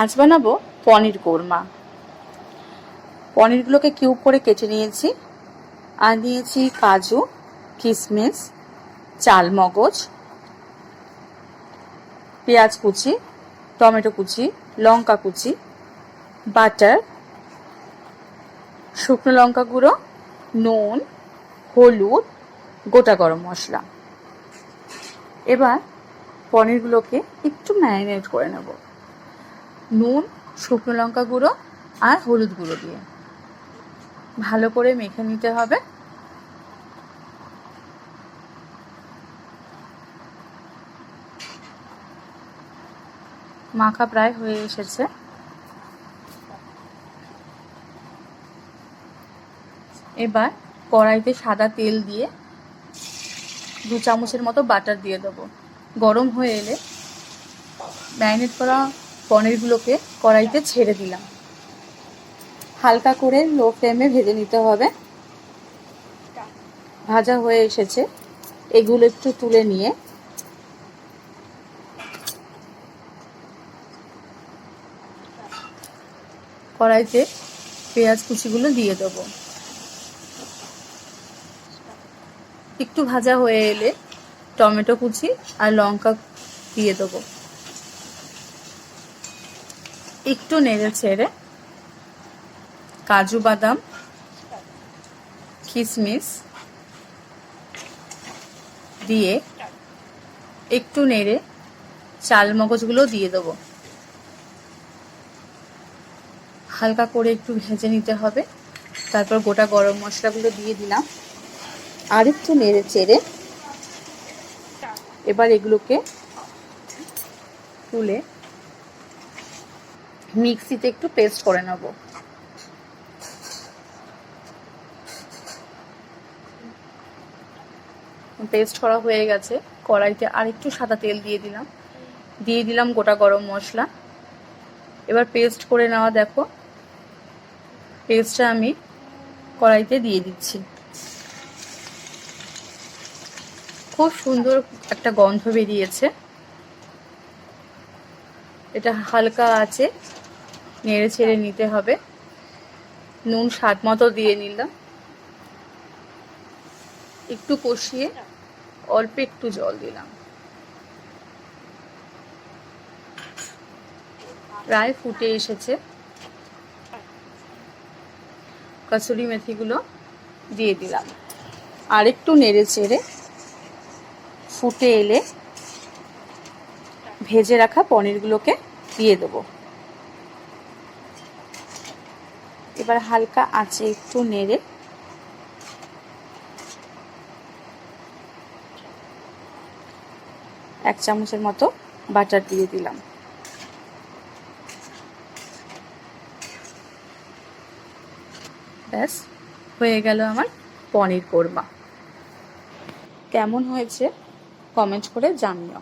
আজ বানাবো পনির কোরমা। পনিরগুলোকে কিউব করে কেটে নিয়েছি। আর নিয়েছি কাজু কিশমিশ চাল মগজ পেঁয়াজ কুচি, টমেটো কুচি, লঙ্কা কুচি, বাটার, শুকনো লঙ্কা গুঁড়ো, নুন, হলুদ, গোটা গরম মশলা। এবার পনিরগুলোকে একটু ম্যারিনেট করে নেব। নুন, শুকনো লঙ্কা গুঁড়ো আর হলুদ গুঁড়ো দিয়ে। ভালো করে মেখে নিতে হবে। মাখা প্রায় হয়ে এসেছে। এবার কড়াইতে সাদা তেল দিয়ে দু চামচের মতো বাটার দিয়ে দেবো। গরম হয়ে এলে ম্যারিনেট করা পনিরগুলোকে কড়াইতে ছেড়ে দিলাম। হালকা করে লো ফ্লেমে ভেজে নিতে হবে। ভাজা হয়ে এসেছে। এগুলো একটু তুলে নিয়ে কড়াইতে পেঁয়াজ কুচিগুলো দিয়ে দেবো। একটু ভাজা হয়ে এলে টমেটো কুচি আর লঙ্কা দিয়ে দেবো। একটু নেড়ে ছেড়ে। কাজু বাদাম কিশমিশ দিয়ে একটু নেড়ে চাল মগজগুলো দিয়ে দেবো। হালকা করে একটু ভেজে নিতে হবে। তারপর গোটা গরম মশলাগুলো দিয়ে দিলাম। আর একটু নেড়ে চেড়ে এবার এগুলোকে তুলে মিক্সিতে একটু পেস্ট করে নেব। পেস্ট করা হয়ে গেছে। কড়াইতে আর একটু সাদা তেল দিয়ে দিলাম। দিয়ে দিলাম গোটা গরম মশলা। এবার পেস্ট করে নেওয়া দেখো। পেস্টটা আমি কড়াইতে দিয়ে দিচ্ছি। খুব সুন্দর একটা গন্ধ বেরিয়েছে। এটা হালকা আছে। নেড়ে ছেড়ে নিতে হবে। নুন স্বাদ মতো দিয়ে নিলাম। একটু কষিয়ে অল্প একটু জল দিলাম। প্রায় ফুটে এসেছে। কসুরি মেথিগুলো দিয়ে দিলাম। আর একটু নেড়ে চেড়ে ফুটে এলে ভেজে রাখা পনিরগুলোকে দিয়ে দেবো। এবার হালকা আঁচে একটু নেড়ে। এক চামচের মতো বাটার দিয়ে দিলাম। ব্যাস, হয়ে গেল আমার পনির কোরমা। কেমন হয়েছে কমেন্ট করে জানিও।